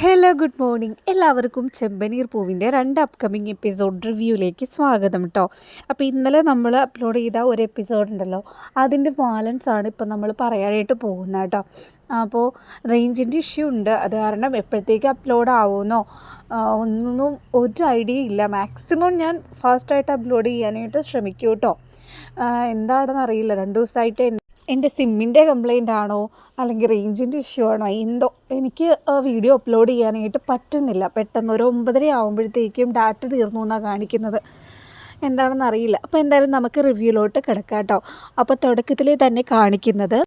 Hello good morning എല്ലാവർക്കും ചെമ്പനീർ പൂവിന്റെ രണ്ട് അപ്കമിങ് എപ്പിസോഡ് റിവ്യൂയിലേക്ക് സ്വാഗതം കേട്ടോ അപ്പോൾ ഇന്നലെ നമ്മൾ അപ്ലോഡ് ചെയ്ത ഒരു എപ്പിസോഡ് ഉണ്ടല്ലോ അതിന്റെ ബാലൻസ് ആണ് ഇപ്പോൾ നമ്മൾ പറയാനായിട്ട് പോകുന്നത് കേട്ടോ അപ്പോൾ റേഞ്ചിന്റെ ഇഷ്യൂ ഉണ്ട്. അത് കാരണം എപ്പോഴത്തേക്ക് അപ്ലോഡ് ആവുമെന്നോ ഒന്നും ഒരു ഐഡിയ ഇല്ല. മാക്സിമം ഞാൻ ഫാസ്റ്റായിട്ട് അപ്ലോഡ് ചെയ്യാനായിട്ട് ശ്രമിക്കൂ കേട്ടോ എന്താണെന്ന് അറിയില്ല. രണ്ട് ദിവസമായിട്ട് എന്റെ സിമ്മിന്റെ കംപ്ലൈന്റ് ആണോ? അല്ലെങ്കിൽ റേഞ്ചിന്റെ ഇഷ്യൂ ആണോ? എന്തോ എനിക്ക് വീഡിയോ അപ്ലോഡ് ചെയ്യാനായിട്ട് പറ്റുന്നില്ല. പെട്ടെന്ന് ഒരു ഒമ്പതര ആകുമ്പോഴത്തേക്കും ഡാറ്റ തീർന്നു എന്നാണ് കാണിക്കുന്നത്. എന്താണെന്ന് അറിയില്ല. അപ്പോൾ എന്തായാലും നമുക്ക് റിവ്യൂലോട്ട് കിടക്കാം കേട്ടോ അപ്പോൾ തുടക്കത്തിൽ തന്നെ കാണിക്കുന്നത്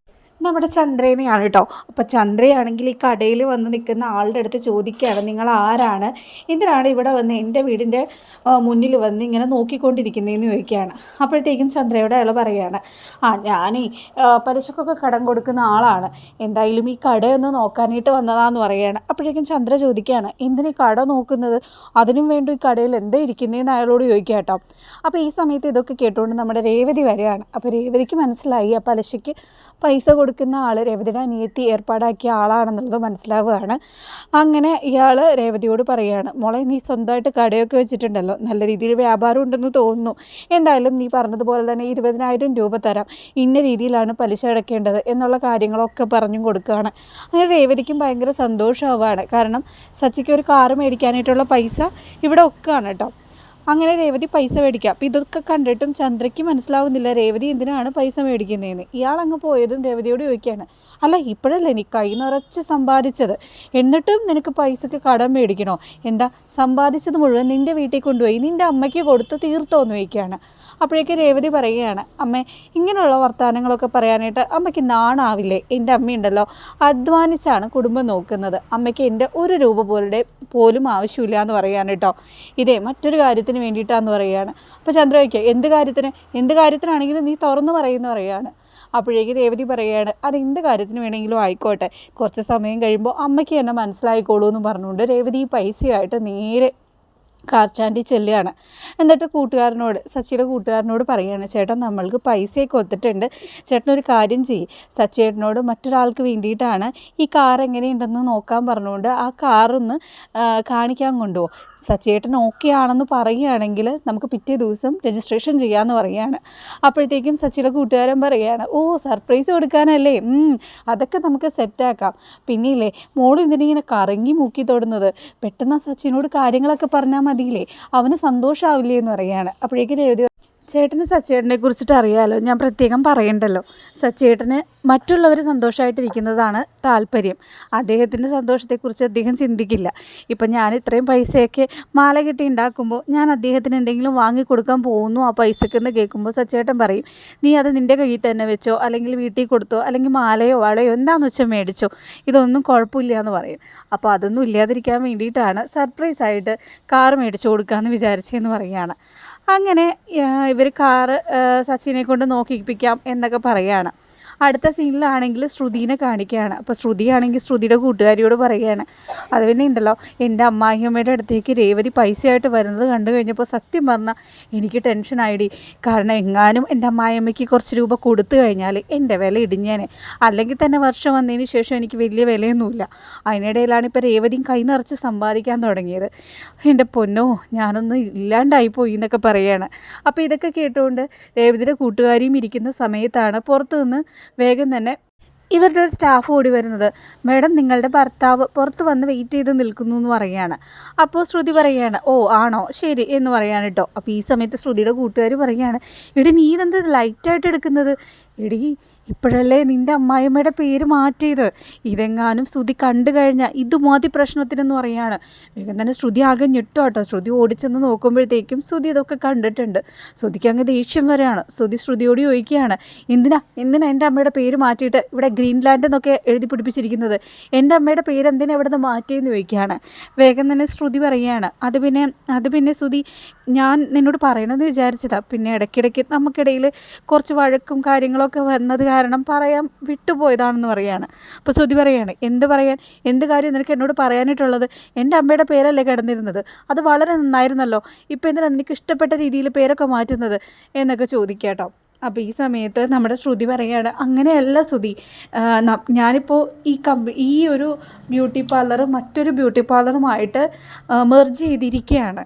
നമ്മുടെ ചന്ദ്രനെയാണ് കേട്ടോ. അപ്പോൾ ചന്ദ്രയാണെങ്കിൽ ഈ കടയിൽ വന്ന് നിൽക്കുന്ന ആളുടെ അടുത്ത് ചോദിക്കുകയാണ് നിങ്ങൾ ആരാണ്? എന്തിനാണ് ഇവിടെ വന്ന് എന്റെ വീടിന്റെ മുന്നിൽ വന്ന് ഇങ്ങനെ നോക്കിക്കൊണ്ടിരിക്കുന്നതെന്ന് ചോദിക്കുകയാണ്. അപ്പോഴത്തേക്കും ചന്ദ്രയോട് അയാൾ പറയുകയാണ് ആ ഞാനേ പലിശക്കൊക്കെ കടം കൊടുക്കുന്ന ആളാണ്. എന്തായാലും ഈ കടയൊന്ന് നോക്കാനായിട്ട് വന്നതാന്ന് പറയുകയാണ്. അപ്പോഴേക്കും ചന്ദ്ര ചോദിക്കുകയാണ് എന്തിനീ കട നോക്കുന്നത്? അതിനും വേണ്ടി ഈ കടയിൽ എന്താ ഇരിക്കുന്നതെന്ന് അയാളോട് ചോദിക്കുക കേട്ടോ. അപ്പോൾ ഈ സമയത്ത് ഇതൊക്കെ കേട്ടുകൊണ്ട് നമ്മുടെ രേവതി വരികയാണ്. അപ്പോൾ രേവതിക്ക് മനസ്സിലായി ആ പലിശയ്ക്ക് പൈസ കൊടുക്കുന്ന ആൾ രേവതിയുടെ അനിയത്തി ഏർപ്പാടാക്കിയ ആളാണെന്നുള്ളത് മനസ്സിലാവുകയാണ്. അങ്ങനെ ഇയാൾ രേവതിയോട് പറയുകയാണ് മോളെ നീ സ്വന്തമായിട്ട് കടയൊക്കെ വെച്ചിട്ടുണ്ടല്ലോ. നല്ല രീതിയിൽ വ്യാപാരം ഉണ്ടെന്ന് തോന്നുന്നു. എന്തായാലും നീ പറഞ്ഞതുപോലെ തന്നെ ഇരുപതിനായിരം രൂപ തരാം. ഇന്ന രീതിയിലാണ് പലിശ അടക്കേണ്ടത് എന്നുള്ള കാര്യങ്ങളൊക്കെ പറഞ്ഞു കൊടുക്കുകയാണ്. അങ്ങനെ രേവതിക്കും ഭയങ്കര സന്തോഷമാവുകയാണ്. കാരണം സച്ചിക്ക് ഒരു കാറ് മേടിക്കാനായിട്ടുള്ള പൈസ ഇവിടെ ഒക്കെയാണ് കേട്ടോ. അങ്ങനെ രേവതി പൈസ മേടിക്കുക അപ്പം ഇതൊക്കെ കണ്ടിട്ടും ചന്ദ്രയ്ക്ക് മനസ്സിലാവുന്നില്ല രേവതി എന്തിനാണ് പൈസ മേടിക്കുന്നതെന്ന് ഇയാൾ അങ്ങ് പോയതും രേവതിയോട് ചോദിക്കുകയാണ്. അല്ല ഇപ്പോഴല്ലേ നീ കൈ നിറച്ച് സമ്പാദിച്ചത്? എന്നിട്ടും നിനക്ക് പൈസക്ക് കടം മേടിക്കണോ? എന്താ സമ്പാദിച്ചത് മുഴുവൻ നിന്റെ വീട്ടിൽ കൊണ്ടുപോയി നിന്റെ അമ്മയ്ക്ക് കൊടുത്ത് തീർത്തോന്ന് ചോദിക്കുകയാണ്. അപ്പോഴേക്ക് രേവതി പറയുകയാണ് അമ്മേ ഇങ്ങനെയുള്ള വർത്തമാനങ്ങളൊക്കെ പറയാനായിട്ട് അമ്മയ്ക്ക് നാണാവില്ലേ? എന്റെ അമ്മയുണ്ടല്ലോ. അധ്വാനിച്ചാണ് കുടുംബം നോക്കുന്നത്. അമ്മയ്ക്ക് എന്റെ ഒരു രൂപ പോലും പോലും ആവശ്യമില്ല എന്ന് പറയുകയാണ് കേട്ടോ. ഇതേ മറ്റൊരു കാര്യത്തിന് വേണ്ടിയിട്ടാന്ന് പറയുകയാണ്. അപ്പോൾ ചന്ദ്രയ്ക്ക് എന്ത് കാര്യത്തിന്? എന്ത് കാര്യത്തിനാണെങ്കിലും നീ തുറന്നു പറയുന്ന പറയുകയാണ്. അപ്പോഴേക്ക് രേവതി പറയുകയാണ് അത് എന്ത് കാര്യത്തിന് വേണമെങ്കിലും ആയിക്കോട്ടെ. കുറച്ച് സമയം കഴിയുമ്പോൾ അമ്മയ്ക്ക് തന്നെ മനസ്സിലായിക്കോളൂ എന്ന് പറഞ്ഞുകൊണ്ട് രേവതി ഈ പൈസയായിട്ട് നേരെ കാർ ചെല്ലുകയാണ്. എന്നിട്ട് കൂട്ടുകാരനോട് സച്ചിയുടെ കൂട്ടുകാരനോട് പറയുകയാണ് ചേട്ടൻ നമ്മൾക്ക് പൈസയൊക്കെ ഒത്തിട്ടുണ്ട്. ചേട്ടൻ ഒരു കാര്യം ചെയ്യും. സച്ചേട്ടനോട് മറ്റൊരാൾക്ക് വേണ്ടിയിട്ടാണ് ഈ കാർ എങ്ങനെയുണ്ടെന്ന് നോക്കാൻ പറഞ്ഞുകൊണ്ട് ആ കാറൊന്ന് കാണിക്കാൻ കൊണ്ടുപോകും സച്ചേട്ടൻ ഓക്കെ ആണെന്ന് പറയുകയാണെങ്കിൽ നമുക്ക് പിറ്റേ ദിവസം രജിസ്ട്രേഷൻ ചെയ്യാമെന്ന് പറയുകയാണ്. അപ്പോഴത്തേക്കും സച്ചിയുടെ കൂട്ടുകാരൻ പറയുകയാണ് ഓ സർപ്രൈസ് കൊടുക്കാനല്ലേ? അതൊക്കെ നമുക്ക് സെറ്റാക്കാം പിന്നെയില്ലേ മോൾ ഇതിനിങ്ങനെ കറങ്ങി മൂക്കി തൊടുന്നത്? പെട്ടെന്ന് സച്ചിനോട് കാര്യങ്ങളൊക്കെ പറഞ്ഞാൽ മതിയില്ലേ? അവന് സന്തോഷമാവില്ലേ എന്ന് പറയുകയാണ്. അപ്പോഴേക്കും രേവതി ചേട്ടന് സച്ചേട്ടനെ കുറിച്ചിട്ട് അറിയാമല്ലോ ഞാൻ പ്രത്യേകം പറയണ്ടല്ലോ. സച്ചേട്ടന് മറ്റുള്ളവർ സന്തോഷമായിട്ടിരിക്കുന്നതാണ് താല്പര്യം. അദ്ദേഹത്തിന്റെ സന്തോഷത്തെക്കുറിച്ച് അദ്ദേഹം ചിന്തിക്കില്ല. ഇപ്പം ഞാൻ ഇത്രയും പൈസയൊക്കെ മാല കെട്ടി ഉണ്ടാക്കുമ്പോൾ ഞാൻ അദ്ദേഹത്തിന് എന്തെങ്കിലും വാങ്ങിക്കൊടുക്കാൻ പോകുന്നു ആ പൈസക്കെന്ന് കേൾക്കുമ്പോൾ സച്ചേട്ടൻ പറയും നീ അത് നിന്റെ കയ്യിൽ തന്നെ വെച്ചോ അല്ലെങ്കിൽ വീട്ടിൽ കൊടുത്തോ അല്ലെങ്കിൽ മാലയോ വളയോ എന്താണെന്ന് വെച്ചാൽ മേടിച്ചോ? ഇതൊന്നും കുഴപ്പമില്ല എന്ന് പറയും. അപ്പോൾ അതൊന്നും ഇല്ലാതിരിക്കാൻ വേണ്ടിയിട്ടാണ് സർപ്രൈസായിട്ട് കാർ മേടിച്ചു കൊടുക്കാമെന്ന് വിചാരിച്ചതെന്ന് പറയുകയാണ് അങ്ങനെ ഇവർ കാറ് സച്ചിനെ കൊണ്ട് നോക്കിപ്പിക്കാം എന്നൊക്കെ പറയുകയാണ് അടുത്ത സീനിലാണെങ്കിൽ ശ്രുതിനെ കാണിക്കുകയാണ്. അപ്പോൾ ശ്രുതിയാണെങ്കിൽ ശ്രുതിയുടെ കൂട്ടുകാരിയോട് പറയുകയാണ്. അത് പിന്നെ ഉണ്ടല്ലോ എന്റെ അമ്മായിയമ്മയുടെ അടുത്തേക്ക് രേവതി പൈസയായിട്ട് വരുന്നത് കണ്ടു കഴിഞ്ഞപ്പോൾ സത്യം പറഞ്ഞാൽ എനിക്ക് ടെൻഷനായിടി കാരണം എങ്ങാനും എന്റെ അമ്മായിയമ്മയ്ക്ക് കുറച്ച് രൂപ കൊടുത്തു കഴിഞ്ഞാൽ എന്റെ വില ഇടിഞ്ഞേനെ. അല്ലെങ്കിൽ തന്നെ വർഷം വന്നതിന് ശേഷം എനിക്ക് വലിയ വിലയൊന്നുമില്ല. അതിനിടയിലാണ് ഇപ്പോൾ രേവതിയും കൈ നിറച്ച് സമ്പാദിക്കാൻ തുടങ്ങിയത്. എന്റെ പൊന്നോ ഞാനൊന്നും ഇല്ലാണ്ടായി പോയി എന്നൊക്കെ പറയുകയാണ്. അപ്പോൾ ഇതൊക്കെ കേട്ടുകൊണ്ട് രേവതിയുടെ കൂട്ടുകാരിയും ഇരിക്കുന്ന സമയത്താണ് പുറത്തു നിന്ന് വേഗം തന്നെ ഇവരുടെ ഒരു സ്റ്റാഫ് ഓടി വരുന്നത്. മേഡം നിങ്ങളുടെ ഭർത്താവ് പുറത്ത് വന്ന് വെയിറ്റ് ചെയ്ത് നിൽക്കുന്നു എന്ന് പറയുകയാണ്. അപ്പോൾ ശ്രുതി പറയുകയാണ് ഓ ആണോ? ശരി എന്ന് പറയാണ് കേട്ടോ. അപ്പോൾ ഈ സമയത്ത് ശ്രുതിയുടെ കൂട്ടുകാർ പറയുകയാണ് എടി നീ ഇതെന്ത് ലൈറ്റായിട്ട് എടുക്കുന്നത്? എടി ഇപ്പോഴല്ലേ നിന്റെ അമ്മായിയമ്മയുടെ പേര് മാറ്റിയത്? ഇതെങ്ങാനും ശ്രുതി കണ്ടു കഴിഞ്ഞാൽ ഇത് മതി പ്രശ്നത്തിനെന്ന് പറയാണ്. വേഗം തന്നെ ശ്രുതി ആകെ ഞെട്ടോ കേട്ടോ. ശ്രുതി ഓടിച്ചെന്ന് നോക്കുമ്പോഴത്തേക്കും ശ്രുതി ഇതൊക്കെ കണ്ടിട്ടുണ്ട്. ശ്രുതിക്ക് അങ്ങ് ദേഷ്യം വരെയാണ്. ശ്രുതി ശ്രുതിയോട് ചോദിക്കുകയാണ് എന്തിനാ? എന്തിനാ എന്റെ അമ്മയുടെ പേര് മാറ്റിയിട്ട് ഇവിടെ ഗ്രീൻലാൻഡ് എന്നൊക്കെ എഴുതി പിടിപ്പിച്ചിരിക്കുന്നത്? എന്റെ അമ്മയുടെ പേര് എന്തിനാ ഇവിടെ നിന്ന് മാറ്റിയെന്ന് ചോദിക്കുകയാണ്. വേഗം തന്നെ ശ്രുതി പറയുകയാണ് അത് പിന്നെ അത് പിന്നെ ശ്രുതി ഞാൻ നിന്നോട് പറയണമെന്ന് വിചാരിച്ചതാണ് പിന്നെ ഇടയ്ക്കിടയ്ക്ക് നമുക്കിടയിൽ കുറച്ച് വഴക്കും കാര്യങ്ങളൊക്കെ വന്നത് കാരണം പറയാൻ വിട്ടുപോയതാണെന്ന് പറയാണ് അപ്പോൾ ശ്രുതി പറയാണ് എന്ത് പറയാൻ? എന്ത് കാര്യം നിനക്ക് എന്നോട് പറയാനായിട്ടുള്ളത്? എന്റെ അമ്മയുടെ പേരല്ലേ കിടന്നിരുന്നത്? അത് വളരെ നന്നായിരുന്നല്ലോ. ഇപ്പോൾ എന്തിനാണ് നിനക്ക് ഇഷ്ടപ്പെട്ട രീതിയിൽ പേരൊക്കെ മാറ്റുന്നത്? എന്നൊക്കെ ചോദിക്കാം കേട്ടോ. അപ്പോൾ ഈ സമയത്ത് നമ്മുടെ ശ്രുതി പറയുകയാണ് അങ്ങനെയല്ല ശ്രുതി. ഞാനിപ്പോൾ ഈ കമ്പ ഈ ഒരു ബ്യൂട്ടി പാർലർ മറ്റൊരു ബ്യൂട്ടി പാർലറുമായിട്ട് മെർജ് ചെയ്തിരിക്കുകയാണ്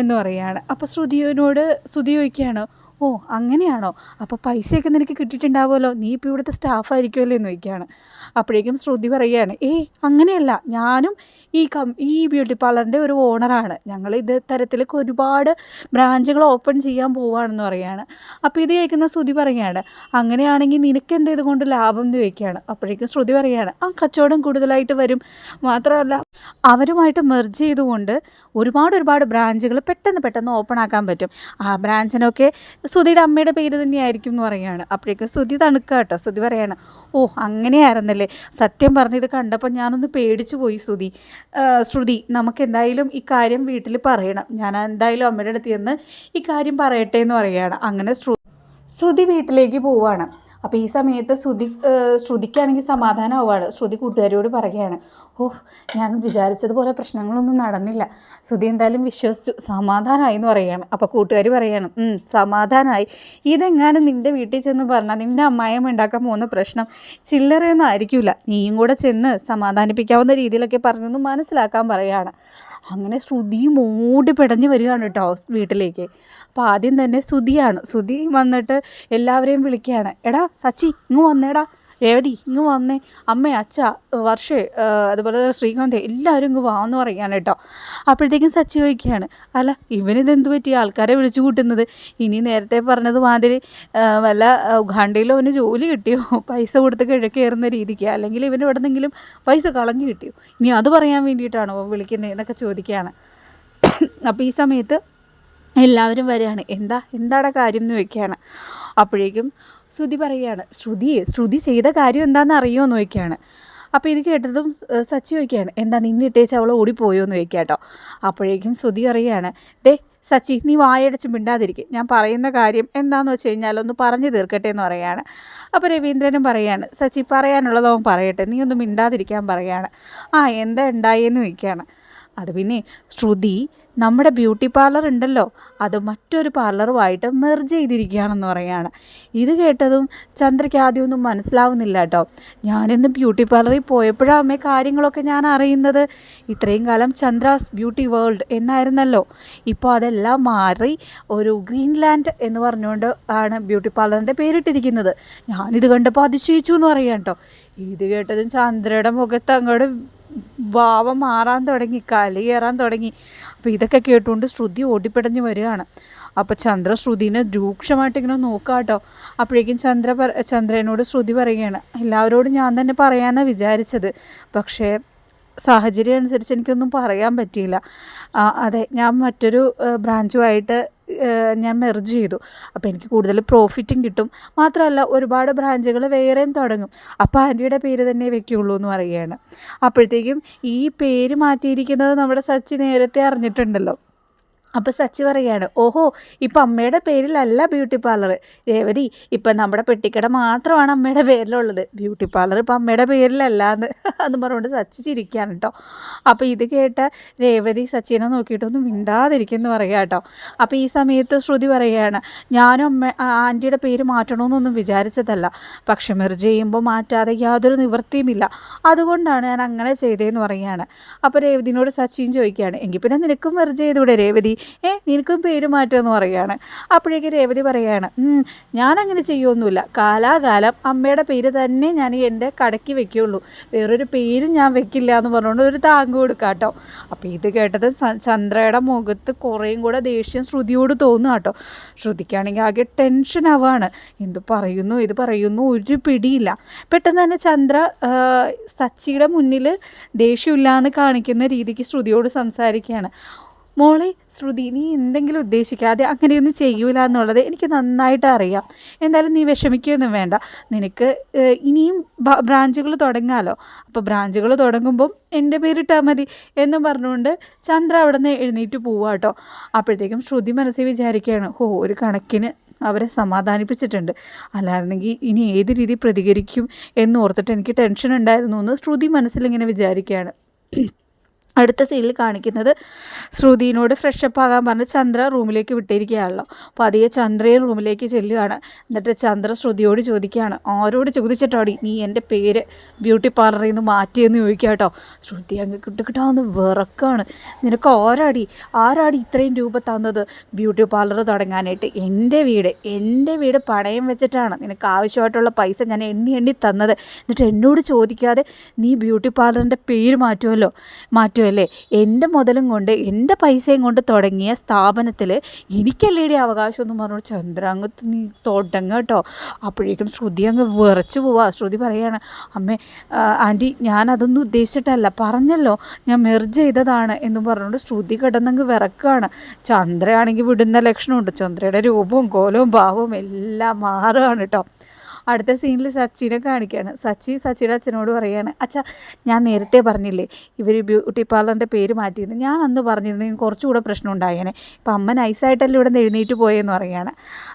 എന്ന് പറയുകയാണ്. അപ്പോൾ ശ്രുതിയോട് ശ്രുതി ചോദിക്കുകയാണ് ഓ അങ്ങനെയാണോ? അപ്പോൾ പൈസയൊക്കെ നിനക്ക് കിട്ടിയിട്ടുണ്ടാവുമല്ലോ. നീ ഇപ്പോൾ ഇവിടുത്തെ സ്റ്റാഫായിരിക്കുമല്ലോ എന്ന് ചോദിക്കുകയാണ്. അപ്പോഴേക്കും ശ്രുതി പറയുകയാണ് ഏയ് അങ്ങനെയല്ല. ഞാനും ഈ കം ഈ ബ്യൂട്ടി പാർലറിന്റെ ഒരു ഓണറാണ് ഞങ്ങൾ ഇത് തരത്തിലൊക്കെ ഒരുപാട് ബ്രാഞ്ചുകൾ ഓപ്പൺ ചെയ്യാൻ പോവുകയാണെന്ന് പറയുകയാണ്. അപ്പോൾ ഇത് കേൾക്കുന്ന ശ്രുതി പറയുകയാണ് അങ്ങനെയാണെങ്കിൽ നിനക്ക് എന്ത് ഇതുകൊണ്ട് ലാഭം? എന്ന് ചോദിക്കുകയാണ്. അപ്പോഴേക്കും ശ്രുതി പറയുകയാണ് ആ കച്ചവടം കൂടുതലായിട്ട് വരും. മാത്രമല്ല അവരുമായിട്ട് മെർജ് ചെയ്തുകൊണ്ട് ഒരുപാട് ഒരുപാട് ബ്രാഞ്ചുകൾ പെട്ടെന്ന് പെട്ടെന്ന് ഓപ്പൺ ആക്കാൻ പറ്റും. ആ ബ്രാഞ്ചിനൊക്കെ സുധിയുടെ അമ്മയുടെ പേര് തന്നെയായിരിക്കും എന്ന് പറയുകയാണ്. അപ്പോഴേക്കും സുധി തണുക്കുക കേട്ടോ സുധി പറയാണ് ഓ അങ്ങനെയായിരുന്നല്ലേ? സത്യം പറഞ്ഞത് കണ്ടപ്പോൾ ഞാനൊന്ന് പേടിച്ചു പോയി സുധി. ശ്രുതി നമുക്ക് എന്തായാലും ഈ കാര്യം വീട്ടിൽ പറയണം. ഞാൻ എന്തായാലും അമ്മയുടെ അടുത്ത് ചെന്ന് ഈ കാര്യം പറയട്ടെ എന്ന് പറയുകയാണ്. അങ്ങനെ ശ്രു ശ്രുതി വീട്ടിലേക്ക് പോവാണ്. അപ്പോൾ ഈ സമയത്ത് ശ്രുതി ശ്രുതിക്കാണെങ്കിൽ സമാധാനമാവാണ് ശ്രുതി കൂട്ടുകാരിയോട് പറയുകയാണ് ഓ ഞാൻ വിചാരിച്ചതുപോലെ പ്രശ്നങ്ങളൊന്നും നടന്നില്ല. ശ്രുതി എന്തായാലും വിശ്വസിച്ചു. സമാധാനമായി എന്ന് പറയുകയാണ്. അപ്പോൾ കൂട്ടുകാർ പറയുകയാണ് "ഉം, സമാധാനമായി ഇതെങ്ങാനും നിന്റെ വീട്ടിൽ ചെന്ന് പറഞ്ഞാൽ നിന്റെ അമ്മായിയമ്മ ഉണ്ടാക്കാൻ പോകുന്ന പ്രശ്നം ചില്ലറയൊന്നും ആയിരിക്കില്ല നീയും കൂടെ ചെന്ന് സമാധാനിപ്പിക്കാവുന്ന രീതിയിലൊക്കെ പറഞ്ഞൊന്ന് മനസ്സിലാക്കാൻ പറയുകയാണ്. അങ്ങനെ ശ്രുതിയും ഓടി പിടഞ്ഞ് വരികയാണ് കേട്ടോ വീട്ടിലേക്ക്. അപ്പോൾ ആദ്യം തന്നെ ശ്രുതിയാണ്. ശ്രുതി വന്നിട്ട് എല്ലാവരെയും വിളിക്കുകയാണ്. എടാ സച്ചി ഇങ്ങ് വന്നേടാ. രേവതി ഇങ്ങ് വന്നേ. അമ്മ അച്ഛ വർഷേ അതുപോലെ തന്നെ ശ്രീകാന്ത് എല്ലാവരും ഇങ്ങ് വാന്ന് പറയുകയാണ് കേട്ടോ. അപ്പോഴത്തേക്കും സച്ചി ചോദിക്കുകയാണ് അല്ല ഇവനിതെന്ത് പറ്റി? ആൾക്കാരെ വിളിച്ചു കൂട്ടുന്നത്. ഇനി നേരത്തെ പറഞ്ഞത് മാതിരി വല്ല ഉഖാണ്ടയിലോ അവന് ജോലി കിട്ടിയോ? പൈസ കൊടുത്ത് കിഴക്കേറുന്ന രീതിക്ക്. അല്ലെങ്കിൽ ഇവന് എവിടെ നിന്നെങ്കിലും പൈസ കളഞ്ഞു കിട്ടിയോ? ഇനി അത് പറയാൻ വേണ്ടിയിട്ടാണോ വിളിക്കുന്നത് എന്നൊക്കെ ചോദിക്കുകയാണ്. അപ്പോൾ ഈ സമയത്ത് എല്ലാവരും വരികയാണ്. എന്താ? എന്താണ് കാര്യം എന്ന് ചോദിക്കുകയാണ്. അപ്പോഴേക്കും ശ്രുതി പറയുകയാണ് ശ്രുതി ശ്രുതി ചെയ്ത കാര്യം എന്താണെന്ന് അറിയുമോ എന്ന് ചോദിക്കുകയാണ്. അപ്പോൾ ഇത് കേട്ടതും സച്ചി ചോദിക്കുകയാണ് എന്താ നിന്നെ ഇട്ടേച്ച് അവൾ ഓടിപ്പോയോ എന്ന് ചോദിക്കുക കേട്ടോ. അപ്പോഴേക്കും ശ്രുതി പറയുകയാണ് ദേ സച്ചി നീ വായടച്ച് മിണ്ടാതിരിക്കും. ഞാൻ പറയുന്ന കാര്യം എന്താണെന്ന് വെച്ച് കഴിഞ്ഞാൽ ഒന്ന് പറഞ്ഞു തീർക്കട്ടെ എന്ന് പറയുകയാണ്. അപ്പോൾ രവീന്ദ്രനും പറയാണ് സച്ചി പറയാനുള്ളത് അവൻ പറയട്ടെ. നീ ഒന്ന് മിണ്ടാതിരിക്കാൻ പറയാണ് ആ എന്താ ഉണ്ടായെന്ന് ചോദിക്കുകയാണ്. അത് പിന്നെ ശ്രുതി നമ്മുടെ ബ്യൂട്ടി പാർലർ ഉണ്ടല്ലോ. അത് മറ്റൊരു പാർലറുമായിട്ട് മെർജ് ചെയ്തിരിക്കുകയാണെന്ന് പറയുകയാണ്. ഇത് കേട്ടതും ചന്ദ്രയ്ക്ക് ആദ്യമൊന്നും മനസ്സിലാവുന്നില്ല കേട്ടോ. ഞാനിന്ന് ബ്യൂട്ടി പാർലറിൽ പോയപ്പോഴാണ് അമ്മേ കാര്യങ്ങളൊക്കെ ഞാൻ അറിയുന്നത്. ഇത്രയും കാലം ചന്ദ്രാസ് ബ്യൂട്ടി വേൾഡ് എന്നായിരുന്നല്ലോ. ഇപ്പോൾ അതെല്ലാം മാറി ഒരു ഗ്രീൻലാൻഡ് എന്ന് പറഞ്ഞുകൊണ്ട് ആണ് ബ്യൂട്ടി പാർലറിന്റെ പേരിട്ടിരിക്കുന്നത്. ഞാനിത് കണ്ടപ്പോൾ അതിശയിച്ചു എന്ന് പറയാം കേട്ടോ. ഇത് കേട്ടതും ചന്ദ്രയുടെ മുഖത്ത് അങ്ങോട്ട് ഭാവം മാറാൻ തുടങ്ങി കലി കയറാൻ തുടങ്ങി. അപ്പോൾ ഇതൊക്കെ കേട്ടുകൊണ്ട് ശ്രുതി ഓടിപ്പിടഞ്ഞ് വരികയാണ്. അപ്പോൾ ചന്ദ്ര ശ്രുതിനെ രൂക്ഷമായിട്ട് ഇങ്ങനെ നോക്കുക കേട്ടോ അപ്പോഴേക്കും ചന്ദ്ര ചന്ദ്രനോട് ശ്രുതി പറയുകയാണ് എല്ലാവരോടും ഞാൻ തന്നെ പറയാനാണ് വിചാരിച്ചത്. പക്ഷേ സാഹചര്യം അനുസരിച്ച് എനിക്കൊന്നും പറയാൻ പറ്റിയില്ല. അതെ ഞാൻ മറ്റൊരു ബ്രാഞ്ചുമായിട്ട് ഞാൻ മെർജ് ചെയ്തു. അപ്പോൾ എനിക്ക് കൂടുതൽ പ്രോഫിറ്റും കിട്ടും. മാത്രമല്ല ഒരുപാട് ബ്രാഞ്ചുകൾ വേറെയും തുടങ്ങും. അപ്പോൾ ആന്റിയുടെ പേര് തന്നെ വെക്കുള്ളൂ എന്ന് പറയുകയാണ്. അപ്പോഴത്തേക്കും ഈ പേര് മാറ്റിയിരിക്കുന്നത് നമ്മുടെ സച്ചി നേരത്തെ അറിഞ്ഞിട്ടുണ്ടല്ലോ. അപ്പോൾ സച്ചി പറയുകയാണ് ഓഹോ ഇപ്പം അമ്മയുടെ പേരിലല്ല ബ്യൂട്ടി പാർലർ. രേവതി ഇപ്പം നമ്മുടെ പെട്ടിക്കട മാത്രമാണ് അമ്മയുടെ പേരിലുള്ളത്. ബ്യൂട്ടി പാർലർ ഇപ്പം അമ്മയുടെ പേരിലല്ല എന്ന് എന്ന് പറഞ്ഞുകൊണ്ട് സച്ചി ചിരിക്കുകയാണ് കേട്ടോ. അപ്പോൾ ഇത് കേട്ട രേവതി സച്ചിനെ നോക്കിയിട്ടൊന്നും മിണ്ടാതിരിക്കുന്നു പറയുക കേട്ടോ. അപ്പോൾ ഈ സമയത്ത് ശ്രുതി പറയുകയാണ് ഞാനും അമ്മ ആന്റിയുടെ പേര് മാറ്റണമെന്നൊന്നും വിചാരിച്ചതല്ല. പക്ഷെ മെർജ് ചെയ്യുമ്പോൾ മാറ്റാതെ യാതൊരു നിവൃത്തിയുമില്ല. അതുകൊണ്ടാണ് ഞാൻ അങ്ങനെ ചെയ്തതെന്ന് പറയുകയാണ്. അപ്പോൾ രേവതിനോട് സച്ചിൻ ചോദിക്കുകയാണ് എങ്കിൽ പിന്നെ നിനക്കും മെർജ് ചെയ്തൂടെ രേവതി? ഏ നിനക്കും പേര് മാറ്റുമെന്ന് പറയുകയാണ്. അപ്പോഴേക്ക് രേവതി പറയുകയാണ് "ഉം, ഞാനങ്ങനെ ചെയ്യുമൊന്നുമില്ല കാലാകാലം അമ്മയുടെ പേര് തന്നെ ഞാൻ എന്റെ കടയ്ക്ക് വെക്കുകയുള്ളൂ വേറൊരു പേരും ഞാൻ വെക്കില്ല എന്ന് പറഞ്ഞുകൊണ്ട് ഒരു താങ്ക് കൊടുക്കാം കേട്ടോ. അപ്പോൾ ഇത് കേട്ടത് ചന്ദ്രയുടെ മുഖത്ത് കുറേയും കൂടെ ദേഷ്യം ശ്രുതിയോട് തോന്നുക കേട്ടോ. ശ്രുതിക്കാണെങ്കിൽ ആകെ ടെൻഷൻ ആവാണ്. എന്ത് പറയുന്നു? ഇത് പറയുന്നു? ഒരു പിടിയില്ല. പെട്ടെന്ന് തന്നെ ചന്ദ്ര സച്ചിയുടെ മുന്നിൽ ദേഷ്യമില്ല എന്ന് കാണിക്കുന്ന രീതിക്ക് ശ്രുതിയോട് സംസാരിക്കുകയാണ്. മോളെ ശ്രുതി നീ എന്തെങ്കിലും ഉദ്ദേശിക്കാതെ അങ്ങനെയൊന്നും ചെയ്യൂല എന്നുള്ളത് എനിക്ക് നന്നായിട്ട് അറിയാം. എന്തായാലും നീ വിഷമിക്കുകയൊന്നും വേണ്ട. നിനക്ക് ഇനിയും ബ്രാഞ്ചുകൾ തുടങ്ങാമല്ലോ അപ്പോൾ ബ്രാഞ്ചുകൾ തുടങ്ങുമ്പം എന്റെ പേരിട്ടാൽ മതി എന്ന് പറഞ്ഞുകൊണ്ട് ചന്ദ്ര അവിടെ നിന്ന് എഴുന്നേറ്റ് പോവുക കേട്ടോ അപ്പോഴത്തേക്കും ശ്രുതി മനസ്സിൽ വിചാരിക്കുകയാണ് ഹോ ഒരു കണക്കിന് അവരെ സമാധാനിപ്പിച്ചിട്ടുണ്ട്. അല്ലായിരുന്നെങ്കിൽ ഇനി ഏത് രീതി പ്രതികരിക്കും എന്ന് ഓർത്തിട്ട് എനിക്ക് ടെൻഷൻ ഉണ്ടായിരുന്നു എന്ന് ശ്രുതി മനസ്സിലിങ്ങനെ വിചാരിക്കുകയാണ്. അടുത്ത സീനിൽ കാണിക്കുന്നത് ശ്രുതിനോട് ഫ്രഷപ്പ് ആകാൻ പറഞ്ഞ് ചന്ദ്ര റൂമിലേക്ക് വിട്ടിരിക്കുകയാണല്ലോ. അപ്പോൾ അധികം ചന്ദ്രയും റൂമിലേക്ക് ചെല്ലുകയാണ്. എന്നിട്ട് ചന്ദ്ര ശ്രുതിയോട് ചോദിക്കുകയാണ് ആരോട് ചോദിച്ചിട്ടോടി നീ എന്റെ പേര് ബ്യൂട്ടി പാർലറിൽ നിന്ന് മാറ്റിയെന്ന് ചോദിക്കുക കേട്ടോ. ശ്രുതി അങ്ങ് കിട്ടുകിട്ടാന്ന് വിറക്കാണ്. നിനക്ക് ഓരാടി ആരാടി ഇത്രയും രൂപ തന്നത്? ബ്യൂട്ടി പാർലർ തുടങ്ങാനായിട്ട് എന്റെ വീട് എന്റെ വീട് പണയം വെച്ചിട്ടാണ്. നിനക്ക് ആവശ്യമായിട്ടുള്ള പൈസ ഞാൻ എണ്ണി എണ്ണി തന്നത്. എന്നിട്ട് എന്നോട് ചോദിക്കാതെ നീ ബ്യൂട്ടി പാർലറിന്റെ പേര് മാറ്റുമല്ലോ മാറ്റുമല്ലേ. എന്റെ മുതലും കൊണ്ട് എന്റെ പൈസയും കൊണ്ട് തുടങ്ങിയ സ്ഥാപനത്തിൽ എനിക്കല്ലേടി അവകാശം എന്ന് പറഞ്ഞു ചന്ദ്ര അങ്ങ് നീ തുടങ്ങ കേട്ടോ? അപ്പോഴേക്കും ശ്രുതി അങ്ങ് വിറച്ചു പോവാ. ശ്രുതി പറയാണ് അമ്മേ ആന്റി ഞാനതൊന്നും ഉദ്ദേശിച്ചിട്ടല്ല. പറഞ്ഞല്ലോ ഞാൻ മെർജ് ചെയ്തതാണ് എന്ന് പറഞ്ഞുകൊണ്ട് ശ്രുതി കിടന്നങ്ങ് വിറക്കുകയാണ് ചന്ദ്രയാണെങ്കിൽ വിടുന്ന ലക്ഷണമുണ്ട്. ചന്ദ്രയുടെ രൂപവും കോലവും ഭാവവും എല്ലാം മാറുകയാണ് കേട്ടോ. അടുത്ത സീനിൽ സച്ചിനെ കാണിക്കുകയാണ് സച്ചി സച്ചിയുടെ അച്ഛനോട് പറയാണ് അച്ഛാ ഞാൻ നേരത്തെ പറഞ്ഞില്ലേ ഇവർ ബ്യൂട്ടി പാർലറിന്റെ പേര് മാറ്റിയിരുന്നു ഞാൻ അന്ന് പറഞ്ഞിരുന്നെങ്കിൽ കുറച്ചുകൂടെ പ്രശ്നം ഉണ്ടായേനെ. ഇപ്പം അമ്മ നൈസായിട്ടല്ലേ ഇവിടെ എഴുന്നേറ്റ് പോയെന്ന് പറയുകയാണ്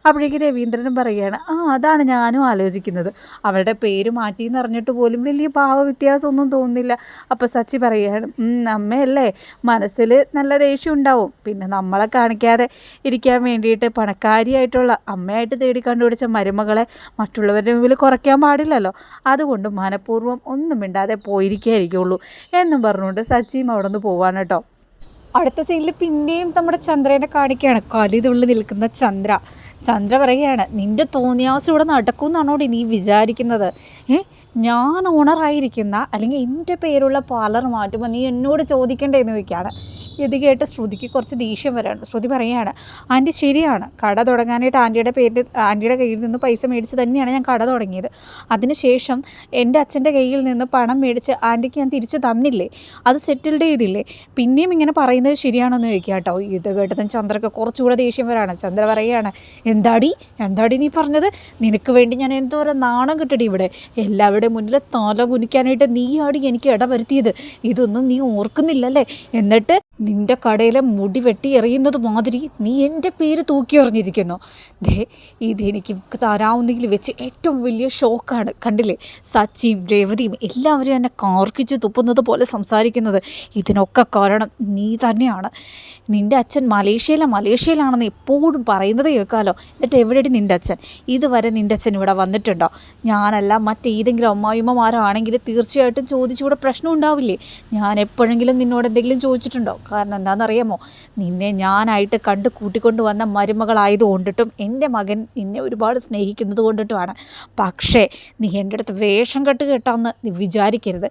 അപ്പോഴേക്കും രവീന്ദ്രനും പറയുകയാണ് ആ അതാണ് ഞാനും ആലോചിക്കുന്നത്. അവളുടെ പേര് മാറ്റി എന്ന് അറിഞ്ഞിട്ട് പോലും വലിയ ഭാവ വ്യത്യാസമൊന്നും തോന്നുന്നില്ല. അപ്പോൾ സച്ചി പറയുകയാണ് അമ്മയല്ലേ മനസ്സിൽ നല്ല ദേഷ്യം ഉണ്ടാവും. പിന്നെ നമ്മളെ കാണിക്കാതെ ഇരിക്കാൻ വേണ്ടിയിട്ട് പണക്കാരിയായിട്ടുള്ള അമ്മയായിട്ട് തേടി കണ്ടുപിടിച്ച മരുമകളെ മറ്റുള്ളവരുടെ മുമ്പിൽ കുറയ്ക്കാൻ പാടില്ലല്ലോ. അതുകൊണ്ട് മനഃപൂർവം ഒന്നും മിണ്ടാതെ പോയിരിക്കുകയായിരിക്കുള്ളൂ എന്നും പറഞ്ഞുകൊണ്ട് സച്ചിയും അവിടെ നിന്ന് പോവാണ് കേട്ടോ. അടുത്ത സീനിൽ പിന്നെയും നമ്മുടെ ചന്ദ്രനെ കാണിക്കുകയാണ്. കലിതുള്ളി നിൽക്കുന്ന ചന്ദ്ര. ചന്ദ്ര പറയുകയാണ് നിന്റെ തോന്നിയാസം ഇവിടെ നടക്കുമെന്നാണോടി നീ വിചാരിക്കുന്നത്? ഏ? ഞാൻ ഓണറായിരിക്കുന്ന അല്ലെങ്കിൽ എന്റെ പേരുള്ള പാർലർ മാറ്റുമ്പോൾ നീ എന്നോട് ചോദിക്കേണ്ടതെന്ന് ചോദിക്കുകയാണ്. ഇത് കേട്ട് ശ്രുതിക്ക് കുറച്ച് ദേഷ്യം വരാണ്. ശ്രുതി പറയുകയാണ് ആന്റി ശരിയാണ്. കട തുടങ്ങാനായിട്ട് ആന്റിയുടെ പേരിൽ ആന്റിയുടെ കയ്യിൽ നിന്ന് പൈസ മേടിച്ച് തന്നെയാണ് ഞാൻ കട തുടങ്ങിയത്. അതിനുശേഷം എന്റെ അച്ഛന്റെ കയ്യിൽ നിന്ന് പണം മേടിച്ച് ആന്റിക്ക് ഞാൻ തിരിച്ച് തന്നില്ലേ? അത് സെറ്റിൽഡ് ചെയ്തില്ലേ? പിന്നെയും ഇങ്ങനെ പറയുന്നത് ശരിയാണെന്ന് ചോദിക്കുക കേട്ടോ. ഇത് കേട്ടതും ചന്ദ്രക്ക് കുറച്ചുകൂടെ ദേഷ്യം വരാണ്. ചന്ദ്ര പറയുകയാണ് എന്താടി? എന്താടി നീ പറഞ്ഞത്? നിനക്ക് വേണ്ടി ഞാൻ എന്തോരം നാണം കിട്ടടി ഇവിടെ? എല്ലാവരുടെ മുന്നിൽ തല കുനിക്കാനായിട്ട് നീയാണ് എനിക്ക് ഇടവരുത്തിയത്. ഇതൊന്നും നീ ഓർക്കുന്നില്ലല്ലേ? എന്നിട്ട് നിന്റെ കടയിലെ മുടി വെട്ടി എറിയുന്നത് മാതിരി നീ എന്റെ പേര് തൂക്കി എറിഞ്ഞിരിക്കുന്നു. ദേ ഇതെനിക്ക് തരാവുന്നെങ്കിൽ വെച്ച് ഏറ്റവും വലിയ ഷോക്കാണ്. കണ്ടില്ലേ? സച്ചിയും രേവതിയും എല്ലാവരും എന്നെ കാർക്കിച്ച് തുപ്പുന്നത് പോലെ സംസാരിക്കുന്നത്. ഇതിനൊക്കെ കാരണം നീ തന്നെയാണ്. നിന്റെ അച്ഛൻ മലേഷ്യയിലെ മലേഷ്യയിലാണെന്ന് എപ്പോഴും പറയുന്നത് കേൾക്കാമല്ലോ എന്നിട്ട് എവിടെയാണ് നിന്റെ അച്ഛൻ? ഇതുവരെ നിന്റെ അച്ഛൻ ഇവിടെ വന്നിട്ടുണ്ടോ? ഞാനല്ല മറ്റേതെങ്കിലും അമ്മായിമ്മമാരാണെങ്കിൽ തീർച്ചയായിട്ടും ചോദിച്ചുകൂടെ പ്രശ്നം ഉണ്ടാവില്ലേ? ഞാൻ എപ്പോഴെങ്കിലും നിന്നോട് എന്തെങ്കിലും ചോദിച്ചിട്ടുണ്ടോ? കാരണം എന്താണെന്നറിയാമോ നിന്നെ ഞാനായിട്ട് കണ്ട് കൂട്ടിക്കൊണ്ട് വന്ന മരുമകളായത് കൊണ്ടിട്ടും എന്റെ മകൻ നിന്നെ ഒരുപാട് സ്നേഹിക്കുന്നത് കൊണ്ടിട്ടുമാണ്. പക്ഷേ നീ എന്റെ അടുത്ത് വേഷം കെട്ട് കേട്ടാന്ന് നീ വിചാരിക്കരുത്.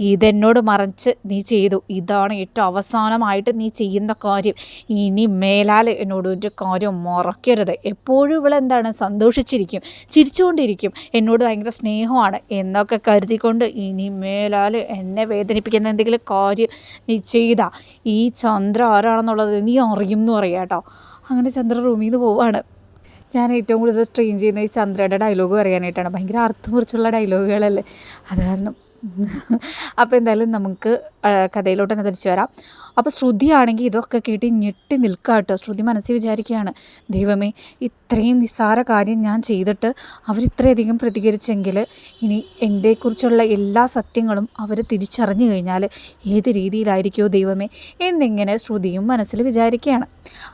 ഇതെന്നോട് മറച്ച് നീ ചെയ്തു. ഇതാണ് ഏറ്റവും അവസാനമായിട്ട് നീ ചെയ്യുന്ന കാര്യം. ഇനി മേലാൽ എന്നോട് ഒരു കാര്യം മറക്കരുത്. എപ്പോഴും ഇവളെന്താണ് സന്തോഷിച്ചിരിക്കും. ചിരിച്ചുകൊണ്ടിരിക്കും. എന്നോട് ഭയങ്കര സ്നേഹമാണ്. എന്നൊക്കെ കരുതിക്കൊണ്ട് ഇനി മേലാൽ എന്നെ വേദനിപ്പിക്കുന്ന എന്തെങ്കിലും കാര്യം നീ ചെയ്താ. ഈ ചന്ദ്ര ആരാണെന്നുള്ളത് നീ അറിയും എന്ന് പറയാം കേട്ടോ. അങ്ങനെ ചന്ദ്ര റൂമിൽ നിന്ന് പോവാണ്. ഞാൻ ഏറ്റവും കൂടുതൽ സ്ട്രെയിൻ ചെയ്യുന്ന ഈ ചന്ദ്രയുടെ ഡയലോഗ് പറയാനായിട്ടാണ്. ഭയങ്കര അർത്ഥം കുറിച്ചുള്ള ഡയലോഗുകളല്ലേ അത് കാരണം. അപ്പോൾ എന്തായാലും നമുക്ക് കഥയിലോട്ട് തന്നെ തിരിച്ചു വരാം. അപ്പോൾ ശ്രുതിയാണെങ്കിൽ ഇതൊക്കെ കേട്ട് ഞെട്ടി നിൽക്കുക കേട്ടോ ശ്രുതി മനസ്സിൽ വിചാരിക്കുകയാണ് ദൈവമേ ഇത്രയും നിസ്സാര കാര്യം ഞാൻ ചെയ്തിട്ട് അവരിത്രയധികം പ്രതികരിച്ചെങ്കിൽ ഇനി എന്റെക്കുറിച്ചുള്ള എല്ലാ സത്യങ്ങളും അവർ തിരിച്ചറിഞ്ഞു കഴിഞ്ഞാൽ ഏത് രീതിയിലായിരിക്കുമോ ദൈവമേ? എന്നിങ്ങനെ ശ്രുതിയും മനസ്സിൽ വിചാരിക്കുകയാണ്.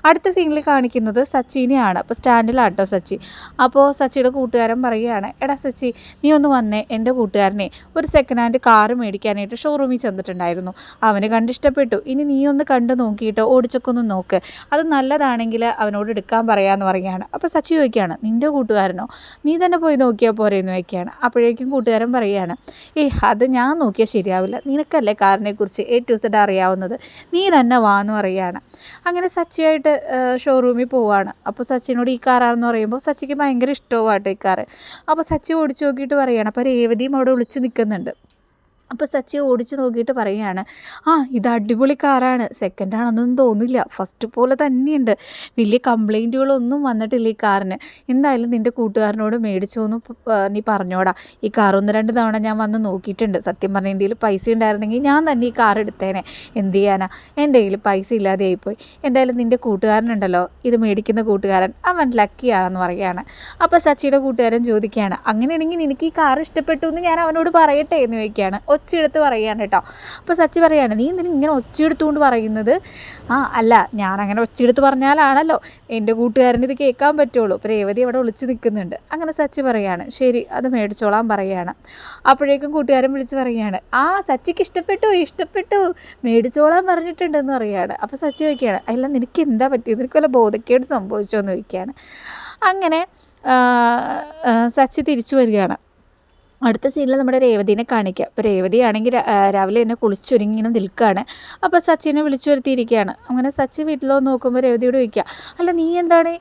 അടുത്ത സീനിൽ കാണിക്കുന്നത് സച്ചിനെയാണ്. അപ്പോൾ സ്റ്റാൻഡിലാട്ടോ സച്ചി. അപ്പോൾ സച്ചിയുടെ കൂട്ടുകാരൻ പറയുകയാണ് എടാ സച്ചി നീ ഒന്ന് വന്നേ എന്റെ കൂട്ടുകാരനെ. ഒരു സെക്കൻഡ് ഹാൻഡ് കാറ് മേടിക്കാനായിട്ട് ഷോറൂമിൽ ചെന്നിട്ടുണ്ടായിരുന്നു. അവന് കണ്ടിഷ്ടപ്പെട്ടു ഇനി നീ ഒന്ന് കണ്ടു നോക്കിയിട്ട്? ഓടിച്ചൊക്കെ ഒന്ന് നോക്ക്. അത് നല്ലതാണെങ്കിൽ അവനോട് എടുക്കാൻ പറയാമെന്ന് പറയുകയാണ്. അപ്പോൾ സച്ചി ചോദിക്കുകയാണ് നിന്റെ കൂട്ടുകാരനോ? നീ തന്നെ പോയി നോക്കിയാൽ പോരെ? എന്ന് വയ്ക്കുകയാണ് അപ്പോഴേക്കും കൂട്ടുകാരൻ പറയുകയാണ് ഏ അത് ഞാൻ നോക്കിയാൽ ശരിയാവില്ല. നിനക്കല്ലേ കാറിനെക്കുറിച്ച് എ ടു സെഡ് അറിയാവുന്നത്? നീ തന്നെ വാ എന്ന് പറയുകയാണ്. അങ്ങനെ സച്ചിയായിട്ട് ഷോറൂമിൽ പോവുകയാണ്. അപ്പോൾ സച്ചിനോട് ഈ കാറാണെന്ന് പറയുമ്പോൾ സച്ചിക്ക് ഭയങ്കര ഇഷ്ടവുമാട്ടോ ഈ കാറ്. അപ്പോൾ സച്ചി ഓടിച്ചു നോക്കിയിട്ട് പറയുകയാണ് അപ്പോൾ രേവതിയും അവിടെ വിളിച്ച് നിൽക്കുന്നുണ്ട്. അപ്പോൾ സച്ചി ഓടിച്ച് നോക്കിയിട്ട് പറയുകയാണ് ആ ഇത് അടിപൊളി കാറാണ്. സെക്കൻഡ് ആണെന്നൊന്നും തോന്നില്ല. ഫസ്റ്റ് പോലെ തന്നെയുണ്ട്. വലിയ കംപ്ലൈന്റുകളൊന്നും വന്നിട്ടില്ല ഈ കാറിന്. എന്തായാലും നിന്റെ കൂട്ടുകാരനോട് മേടിച്ചോന്ന് നീ പറഞ്ഞോടാ. ഈ കാർ ഒന്ന് രണ്ട് തവണ ഞാൻ വന്ന് നോക്കിയിട്ടുണ്ട്. സത്യം പറഞ്ഞ എന്റെ കയ്യിൽ പൈസ ഉണ്ടായിരുന്നെങ്കിൽ ഞാൻ തന്നെ ഈ കാർ എടുത്തേനെ. എന്ത് ചെയ്യാനാ? എന്റെ കയ്യിൽ പൈസ ഇല്ലാതെ ആയിപ്പോയി. എന്തായാലും നിന്റെ കൂട്ടുകാരനുണ്ടല്ലോ. ഇത് മേടിക്കുന്ന കൂട്ടുകാരൻ അവൻ ലക്കിയാണെന്ന് പറയുകയാണ്. അപ്പോൾ സച്ചിയുടെ കൂട്ടുകാരൻ ചോദിക്കുകയാണ് അങ്ങനെയാണെങ്കിൽ എനിക്ക് ഈ കാർ ഇഷ്ടപ്പെട്ടു എന്ന് ഞാൻ അവനോട് പറയട്ടെ? എന്ന് ചോദിക്കുകയാണ്. ഒച്ചയെടുത്ത് പറയുകയാണ് കേട്ടോ. അപ്പോൾ സച്ചി പറയാണ് നീ എന്തിനും ഇങ്ങനെ ഒച്ചയെടുത്തുകൊണ്ട് പറയുന്നത്? ആ അല്ല ഞാൻ അങ്ങനെ ഒച്ചയെടുത്ത് പറഞ്ഞാലാണല്ലോ. എന്റെ കൂട്ടുകാരന് ഇത് കേൾക്കാൻ പറ്റുള്ളൂ. അപ്പോൾ രേവതി അവിടെ ഒളിച്ച് നിൽക്കുന്നുണ്ട്. അങ്ങനെ സച്ചി പറയാണ് ശരി അത് മേടിച്ചോളാൻ പറയുകയാണ് അപ്പോഴേക്കും കൂട്ടുകാരൻ വിളിച്ച് പറയുകയാണ് ആ സച്ചിക്ക് ഇഷ്ടപ്പെട്ടു ഇഷ്ടപ്പെട്ടു. മേടിച്ചോളാൻ പറഞ്ഞിട്ടുണ്ടെന്ന് പറയുകയാണ് അപ്പോൾ സച്ചി ചോദിക്കുകയാണ് അല്ല നിനക്ക് എന്താ പറ്റിയത് നിനക്ക് വല്ല ബോധക്കേട് സംഭവിച്ചോ? എന്ന് ചോദിക്കുകയാണ്. അങ്ങനെ സച്ചി തിരിച്ചു വരികയാണ്. അടുത്ത സീനിൽ നമ്മുടെ രേവതിനെ കാണിക്കുക അപ്പോൾ രേവതി ആണെങ്കിൽ രാവിലെ തന്നെ കുളിച്ചൊരുങ്ങി ഇങ്ങനെ നിൽക്കുകയാണ് അപ്പോൾ സച്ചിനെ വിളിച്ചു വരുത്തിയിരിക്കുകയാണ്. അങ്ങനെ സച്ചി വീട്ടിലോ നോക്കുമ്പോൾ രേവതിയോട് ചോദിക്കുക അല്ല നീ എന്താണ്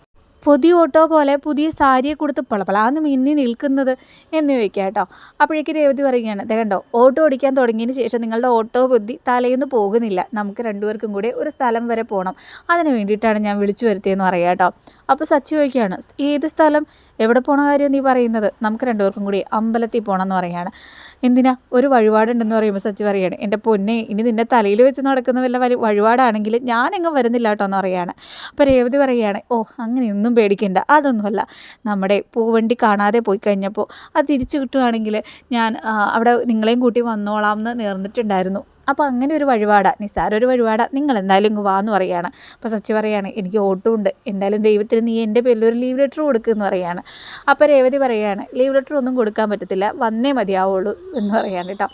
പുതിയ ഓട്ടോ പോലെ പുതിയ സാരിയെ കൊടുത്ത് പളപ്പളാന്ന് മിന്നി നിൽക്കുന്നത്? എന്ന് ചോദിക്കുക കേട്ടോ. അപ്പോഴേക്ക് രേവതി പറയുകയാണ് ദേ കണ്ടോ ഓട്ടോ ഓടിക്കാൻ തുടങ്ങിയതിന് ശേഷം നിങ്ങളുടെ ഓട്ടോ ബുദ്ധി തലേന്ന് പോകുന്നില്ല. നമുക്ക് രണ്ടുപേർക്കും കൂടി ഒരു സ്ഥലം വരെ പോകണം അതിന് വേണ്ടിയിട്ടാണ് ഞാൻ വിളിച്ചു വരുത്തിയെന്ന് പറയാം കേട്ടോ. അപ്പോൾ സച്ചി ചോദിക്കുകയാണ് ഏത് സ്ഥലം? എവിടെ പോണ കാര്യം നീ പറയുന്നത്? നമുക്ക് രണ്ടുപേർക്കും കൂടി അമ്പലത്തിൽ പോകണം എന്ന് പറയുകയാണ്. എന്തിനാ? ഒരു വഴിപാടുണ്ടെന്ന് പറയുമ്പോൾ സച്ചി പറയാണ് എന്റെ പൊന്നെ ഇനി നിന്റെ തലയിൽ വെച്ച് നടക്കുന്ന വല്ല വലിയ വഴിപാടാണെങ്കിൽ ഞാനെങ്ങും വരുന്നില്ല കേട്ടോ എന്ന് പറയുകയാണ്. അപ്പോൾ രേവതി പറയുകയാണ് ഓ അങ്ങനെയൊന്നും പേടിക്കേണ്ട അതൊന്നുമല്ല. നമ്മുടെ പൂവണ്ടി കാണാതെ പോയി കഴിഞ്ഞപ്പോൾ അത് തിരിച്ചു കിട്ടുകയാണെങ്കിൽ ഞാൻ അവിടെ നിങ്ങളെയും കൂട്ടി വന്നോളാം എന്ന് നേർന്നിട്ടുണ്ടായിരുന്നു. അപ്പോൾ അങ്ങനെ ഒരു വഴിപാടാ. നിസ്സാര ഒരു വഴിപാടാ. നിങ്ങൾ എന്തായാലും ഇങ്ങ് വാന്ന് പറയുകയാണ് അപ്പോൾ സച്ചി പറയാണ് എനിക്ക് ഓട്ടമുണ്ട്. എന്തായാലും ദൈവത്തിന് നീ എന്റെ പേരിൽ ഒരു ലീവ് ലെറ്റർ കൊടുക്കുമെന്ന് പറയാണ്. അപ്പോൾ രേവതി പറയാണ് ലീവ് ലെറ്റർ ഒന്നും കൊടുക്കാൻ പറ്റത്തില്ല. വന്നേ മതിയാവുള്ളൂ എന്ന് പറയാണ് കേട്ടോ.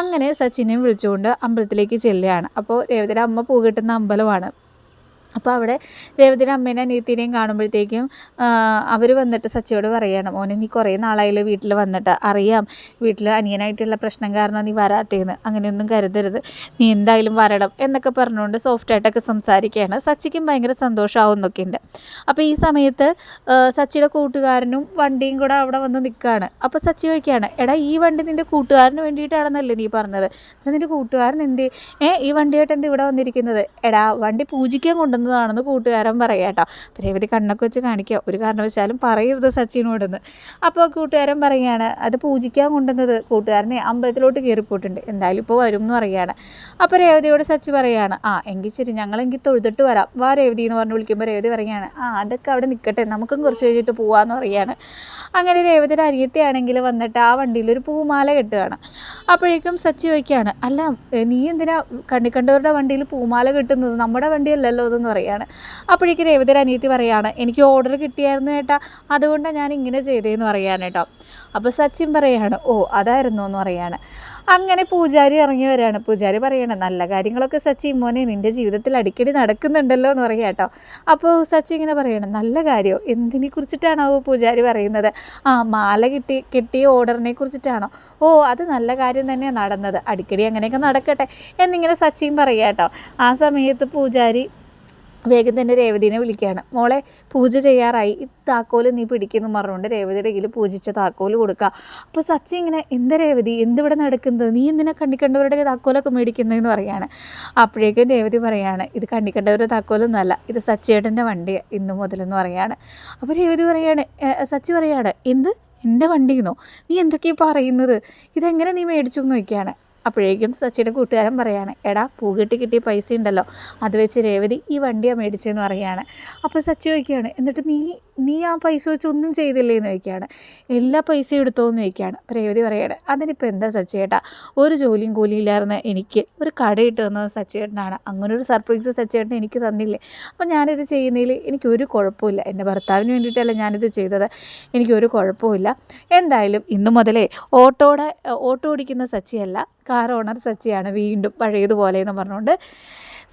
അങ്ങനെ സച്ചിനെയും വിളിച്ചുകൊണ്ട് അമ്പലത്തിലേക്ക് ചെല്ലുകയാണ്. അപ്പോൾ രേവതിയുടെ അമ്മ പൂ കിട്ടുന്ന അമ്പലമാണ്. അപ്പോൾ അവിടെ രേവതിയുടെ അമ്മേനെ അനിയത്തിനെയും കാണുമ്പോഴത്തേക്കും അവർ വന്നിട്ട് സച്ചിയോട് പറയാണ് മോനെ നീ കുറേ നാളായില്ലേ വീട്ടിൽ വന്നിട്ട്. അറിയാം വീട്ടിൽ അനിയനായിട്ടുള്ള പ്രശ്നം കാരണം നീ വരാത്തേന്ന്. അങ്ങനെയൊന്നും കരുതരുത്. നീ എന്തായാലും വരണം എന്നൊക്കെ പറഞ്ഞുകൊണ്ട് സോഫ്റ്റായിട്ടൊക്കെ സംസാരിക്കുകയാണ്. സച്ചിക്കും ഭയങ്കര സന്തോഷമാവും എന്നൊക്കെ ഉണ്ട്. അപ്പോൾ ഈ സമയത്ത് സച്ചിയുടെ കൂട്ടുകാരനും വണ്ടിയും കൂടെ അവിടെ വന്ന് നിൽക്കുകയാണ്. അപ്പോൾ സച്ചി ചോദിക്കുകയാണ് എടാ ഈ വണ്ടി നിന്റെ കൂട്ടുകാരന് വേണ്ടിയിട്ടാണെന്നല്ലേ നീ പറഞ്ഞത്? നിന്റെ കൂട്ടുകാരൻ എന്ത് ഏ ഈ വണ്ടിയായിട്ട് എന്റെ ഇവിടെ വന്നിരിക്കുന്നത്. എടാ വണ്ടി പൂജിക്കാൻ കൊണ്ടുവന്നതാണെന്ന് കൂട്ടുകാരൻ പറയാം കേട്ടോ. രേവതി കണ്ണൊക്കെ വെച്ച് കാണിക്കുക ഒരു കാരണവശാലും പറയരുത് സച്ചിനോടെന്ന്. അപ്പോൾ കൂട്ടുകാരൻ പറയുകയാണ് അത് പൂജിക്കാൻ കൊണ്ടുവന്നത് കൂട്ടുകാരനെ അമ്പലത്തിലോട്ട് കയറിപ്പോയിട്ടുണ്ട്. എന്തായാലും ഇപ്പോൾ വരും എന്ന് പറയുകയാണ് അപ്പോൾ രേവതിയോട് സച്ചി പറയുകയാണ് ആ എങ്കിൽ ശരി ഞങ്ങളെങ്കിൽ തൊഴുതിട്ട് വരാം. വാ രേവതി എന്ന് പറഞ്ഞ് വിളിക്കുമ്പോൾ രേവതി പറയുകയാണ് ആ അതൊക്കെ അവിടെ നിൽക്കട്ടെ നമുക്കും കുറച്ച് കഴിഞ്ഞിട്ട് പോവാന്ന് പറയുകയാണ് അങ്ങനെ രേവതിയുടെ അനിയത്തിയാണെങ്കിൽ വന്നിട്ട് ആ വണ്ടിയിൽ ഒരു പൂമാല കെട്ടുകയാണ്. അപ്പോഴേക്കും സച്ചി ചോദിക്കുകയാണ് അല്ല നീ എന്തിനാ കണ്ണിക്കണ്ടവരുടെ വണ്ടിയിൽ പൂമാല കെട്ടുന്നത്? നമ്മുടെ വണ്ടിയല്ലല്ലോ ഇതെന്ന് പറയുകയാണ്. അപ്പോഴേക്കും രേവതി അനിയത്തി പറയുകയാണ് എനിക്ക് ഓർഡർ കിട്ടിയായിരുന്നു ഏട്ടാ അതുകൊണ്ടാണ് ഞാൻ ഇങ്ങനെ ചെയ്തതെന്ന് പറയാണ് കേട്ടോ. അപ്പോൾ സച്ചിൻ പറയാണ് ഓ അതായിരുന്നു എന്ന് പറയാണ് അങ്ങനെ പൂജാരി ഇറങ്ങി വരികയാണ്. പൂജാരി പറയണം നല്ല കാര്യങ്ങളൊക്കെ സച്ചി മോനെ നിന്റെ ജീവിതത്തിൽ അടിക്കടി നടക്കുന്നുണ്ടല്ലോ എന്ന് പറയാം കേട്ടോ. അപ്പോൾ സച്ചി ഇങ്ങനെ പറയണം നല്ല കാര്യമോ എന്തിനെ കുറിച്ചിട്ടാണോ പൂജാരി പറയുന്നത്? ആ മാല കിട്ടി കിട്ടിയ ഓർഡറിനെ കുറിച്ചിട്ടാണോ? ഓ അത് നല്ല കാര്യം തന്നെയാണ് നടന്നത്. അടിക്കടി അങ്ങനെയൊക്കെ നടക്കട്ടെ എന്നിങ്ങനെ സച്ചിൻ പറയാം കേട്ടോ. ആ സമയത്ത് പൂജാരി വേഗം തന്നെ രേവതിനെ വിളിക്കുകയാണ്. മോളെ പൂജ ചെയ്യാറായി. ഈ താക്കോൽ നീ പിടിക്കുന്നു പറഞ്ഞുകൊണ്ട് രേവതിയുടെ കയ്യിൽ പൂജിച്ച താക്കോൽ കൊടുക്കുക. അപ്പോൾ സച്ചി ഇങ്ങനെ എന്താ രേവതി? എന്തിവിടെ നടക്കുന്നത്? നീ എന്തിനാ കണ്ണിക്കണ്ടവരുടെ താക്കോലൊക്കെ മേടിക്കുന്നതെന്ന് പറയാണ്. അപ്പോഴേക്കും രേവതി പറയാണ് ഇത് കണ്ണിക്കണ്ടവരുടെ താക്കോലൊന്നുമല്ല ഇത് സച്ചിയേട്ടന്റെ വണ്ടി ഇന്നു മുതലെന്ന് പറയാണ്. അപ്പോൾ രേവതി പറയാണ് സച്ചി പറയാണ് എന്ത്? എന്റെ വണ്ടിയെന്നോ നീ എന്തൊക്കെയാണ് പറയുന്നത്? ഇതെങ്ങനെ നീ മേടിച്ചു? എന്ന് ചോദിക്കുകയാണ്. അപ്പോഴേക്കും സച്ചിയുടെ കൂട്ടുകാരൻ പറയാണ് എടാ പൂകെട്ടി കിട്ടിയ പൈസ ഉണ്ടല്ലോ അത് വെച്ച് രേവതി ഈ വണ്ടിയാണ് മേടിച്ചതെന്ന് പറയുകയാണ് അപ്പോൾ സച്ചി ചോദിക്കുകയാണ് എന്നിട്ട് നീ നീ ആ പൈസ വെച്ച് ഒന്നും ചെയ്തില്ലേ എന്ന് ചോദിക്കുകയാണ്. എല്ലാ പൈസയും എടുത്തോ എന്ന് ചോദിക്കുകയാണ്. അപ്പോൾ രേവതി പറയുകയാണ് അതിനിപ്പോൾ എന്താ സച്ചിയേട്ടാ ഒരു ജോലിയും കൂലിയും ഇല്ലായിരുന്ന എനിക്ക് ഒരു കടയിട്ട് തന്നത് സച്ചിയേട്ടനാണ് അങ്ങനെ ഒരു സർപ്രൈസ് സച്ചിയേട്ടൻ എനിക്ക് തന്നില്ലേ? അപ്പോൾ ഞാനിത് ചെയ്യുന്നതിൽ എനിക്കൊരു കുഴപ്പമില്ല. എന്റെ ഭർത്താവിന് വേണ്ടിയിട്ടല്ല ഞാനിത് ചെയ്തത്. എനിക്കൊരു കുഴപ്പമില്ല. എന്തായാലും ഇന്നു മുതലേ ഓട്ടോടെ ഓട്ടോ ഓടിക്കുന്ന സച്ചിയല്ല കാർ ഓണർ സച്ചിയാണ് വീണ്ടും പഴയതുപോലെ എന്ന് പറഞ്ഞുകൊണ്ട്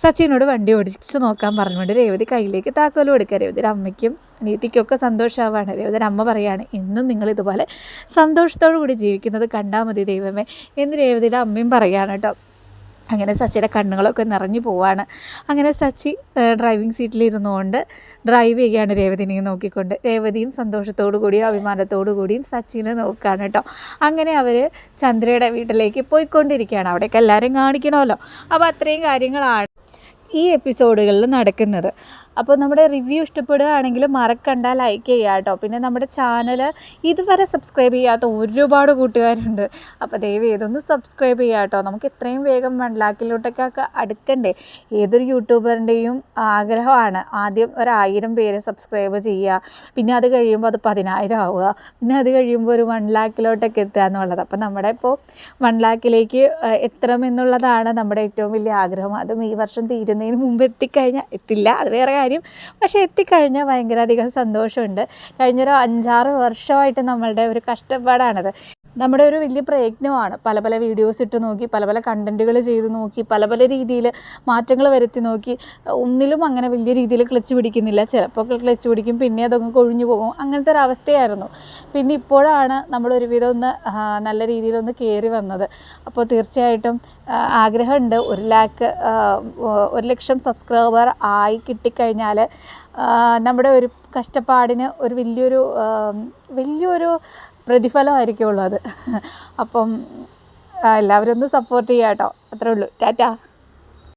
സച്ചിനോട് വണ്ടി ഓടിച്ച് നോക്കാൻ പറഞ്ഞുകൊണ്ട് രേവതി കയ്യിലേക്ക് താക്കോലും കൊടുക്കുക. രേവതിയുടെ അമ്മയ്ക്കും നീതിക്കൊക്കെ സന്തോഷമാവാണ്. രേവതിയുടെ അമ്മ പറയാണ് ഇന്നും നിങ്ങൾ ഇതുപോലെ സന്തോഷത്തോടു കൂടി ജീവിക്കുന്നത് കണ്ടാൽ മതി ദൈവമേ എന്ന് രേവതിയുടെ അമ്മയും പറയുകയാണ് കേട്ടോ. അങ്ങനെ സച്ചിയുടെ കണ്ണുകളൊക്കെ നിറഞ്ഞു പോവാണ്. അങ്ങനെ സച്ചി ഡ്രൈവിംഗ് സീറ്റിലിരുന്നുകൊണ്ട് ഡ്രൈവ് ചെയ്യുകയാണ് രേവതിനെ നോക്കിക്കൊണ്ട്. രേവതിയും സന്തോഷത്തോടു കൂടിയും അഭിമാനത്തോടു കൂടിയും സച്ചിനെ നോക്കുകയാണ് കേട്ടോ. അങ്ങനെ അവർ ചന്ദ്രയുടെ വീട്ടിലേക്ക് പോയിക്കൊണ്ടിരിക്കുകയാണ്. അവിടേക്ക് എല്ലാവരും കാണിക്കണമല്ലോ. അപ്പോൾ അത്രയും കാര്യങ്ങളാണ് ഈ എപ്പിസോഡുകളിൽ നടക്കുന്നത്. അപ്പോൾ നമ്മുടെ റിവ്യൂ ഇഷ്ടപ്പെടുകയാണെങ്കിൽ മറക്കണ്ട ലൈക്ക് ചെയ്യുക കേട്ടോ. പിന്നെ നമ്മുടെ ചാനൽ ഇതുവരെ സബ്സ്ക്രൈബ് ചെയ്യാത്ത ഒരുപാട് കൂട്ടുകാരുണ്ട്. അപ്പോൾ ദയവ് ഇതൊന്ന് സബ്സ്ക്രൈബ് ചെയ്യുക കേട്ടോ. നമുക്ക് എത്രയും വേഗം വൺ ലാക്കിലോട്ടൊക്കെ അടുക്കണ്ടേ? ഏതൊരു യൂട്യൂബറിന്റെയും ആഗ്രഹമാണ് ആദ്യം ഒരായിരം പേര് സബ്സ്ക്രൈബ് ചെയ്യുക. പിന്നെ അത് കഴിയുമ്പോൾ അത് പതിനായിരം ആവുക. പിന്നെ അത് കഴിയുമ്പോൾ ഒരു വൺ ലാക്കിലോട്ടൊക്കെ എത്തുക എന്നുള്ളത്. അപ്പോൾ നമ്മുടെ ഇപ്പോൾ വൺ ലാക്കിലേക്ക് എത്തണം എന്നുള്ളതാണ് നമ്മുടെ ഏറ്റവും വലിയ ആഗ്രഹം. അതും ഈ വർഷം തീരുന്നതിന് മുമ്പ് എത്തിക്കഴിഞ്ഞാൽ എത്തില്ല. അത് വേറെ കാര്യം പക്ഷേ എത്തിക്കഴിഞ്ഞാൽ ഭയങ്കര അധികം സന്തോഷമുണ്ട്. കഴിഞ്ഞൊരു അഞ്ചാറ് വർഷമായിട്ട് നമ്മളുടെ ഒരു കഷ്ടപ്പാടാണത്. നമ്മുടെ ഒരു വലിയ പ്രയത്നമാണ്. പല പല വീഡിയോസ് ഇട്ട് നോക്കി പല പല കണ്ടന്റുകൾ ചെയ്ത് നോക്കി പല പല രീതിയിൽ മാറ്റങ്ങൾ വരുത്തി നോക്കി. ഒന്നിലും അങ്ങനെ വലിയ രീതിയിൽ ക്ലച്ച് പിടിക്കുന്നില്ല. ചിലപ്പോൾ ക്ലച്ച് പിടിക്കും പിന്നെ അതൊന്ന് കൊഴിഞ്ഞു പോകും. അങ്ങനത്തെ ഒരു അവസ്ഥയായിരുന്നു. പിന്നെ ഇപ്പോഴാണ് നമ്മൾ ഒരുവിധം ഒന്ന് നല്ല രീതിയിലൊന്ന് കയറി വന്നത്. അപ്പോൾ തീർച്ചയായിട്ടും ആഗ്രഹമുണ്ട്. ഒരു ലാക്ക് ഒരു ലക്ഷം സബ്സ്ക്രൈബർ ആയി കിട്ടിക്കഴിഞ്ഞാൽ നമ്മുടെ ഒരു കഷ്ടപ്പാടിന് ഒരു വലിയൊരു വലിയൊരു പ്രതിഫലമായിരിക്കുള്ളൂ അത്. അപ്പം എല്ലാവരും ഒന്ന് സപ്പോർട്ട് ചെയ്യാം കേട്ടോ അത്രേ ഉള്ളൂ. ടാറ്റാ.